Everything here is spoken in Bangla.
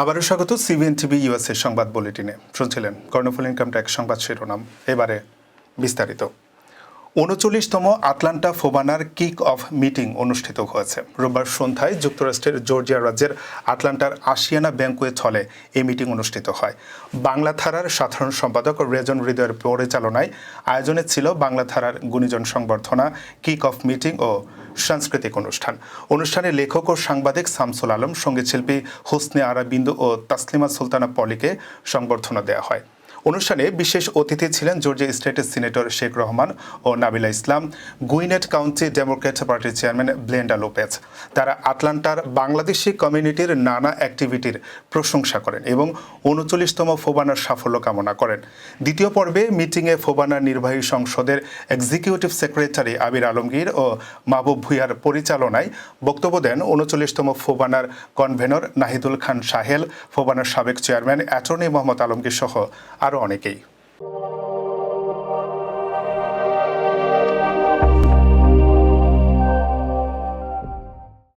আবারও স্বাগত সিবিএন টিভি ইউএসএ সংবাদ বুলেটিনে। শুনছিলেন কর্ণফুল ইনকাম ট্যাক্স সংবাদ শিরোনাম। এবারে বিস্তারিত। উনচল্লিশতম আটলান্টা ফোবানার কিক অফ মিটিং অনুষ্ঠিত হয়েছে। রোববার সন্ধ্যায় যুক্তরাষ্ট্রের জর্জিয়া রাজ্যের আটলান্টার আশিয়ানা ব্যাংকুয়েট হলে এই মিটিং অনুষ্ঠিত হয়। বাংলা ধারার সাধারণ সম্পাদক রেজন হৃদয়ের পরিচালনায় আয়োজনে ছিল বাংলা ধারার গুণীজন সংবর্ধনা, কিক অফ মিটিং ও সাংস্কৃতিক অনুষ্ঠান। অনুষ্ঠানে লেখক ও সাংবাদিক শামসুল আলম, সঙ্গীতশিল্পী হোসনে আরা বিন্দু ও তাসলিমা সুলতানা পলিকে সংবর্ধনা দেওয়া হয়। অনুষ্ঠানে বিশেষ অতিথি ছিলেন জর্জিয়া স্টেটের সিনেটর শেখ রহমান ও Nabila Islam, Gwinnett county democrat পার্টির চেয়ারম্যান ব্লেন্ডা লোপেজ। তারা আটলান্টার বাংলাদেশি কমিউনিটির নানা অ্যাক্টিভিটির প্রশংসা করেন এবং উনচল্লিশতম ফোবানার সাফল্য কামনা করেন। দ্বিতীয় পর্বে মিটিংয়ে ফোবানার নির্বাহী সংসদের এক্সিকিউটিভ সেক্রেটারি আবির আলমগীর ও মাহবুব ভুইয়ার পরিচালনায় বক্তব্য দেন উনচল্লিশতম ফোবানার কনভেনর নাহিদুল খান সাহেল, ফোবানার সাবেক চেয়ারম্যান অ্যাটর্নি মোহাম্মদ আলমগীর সহ আরও অনেকেই।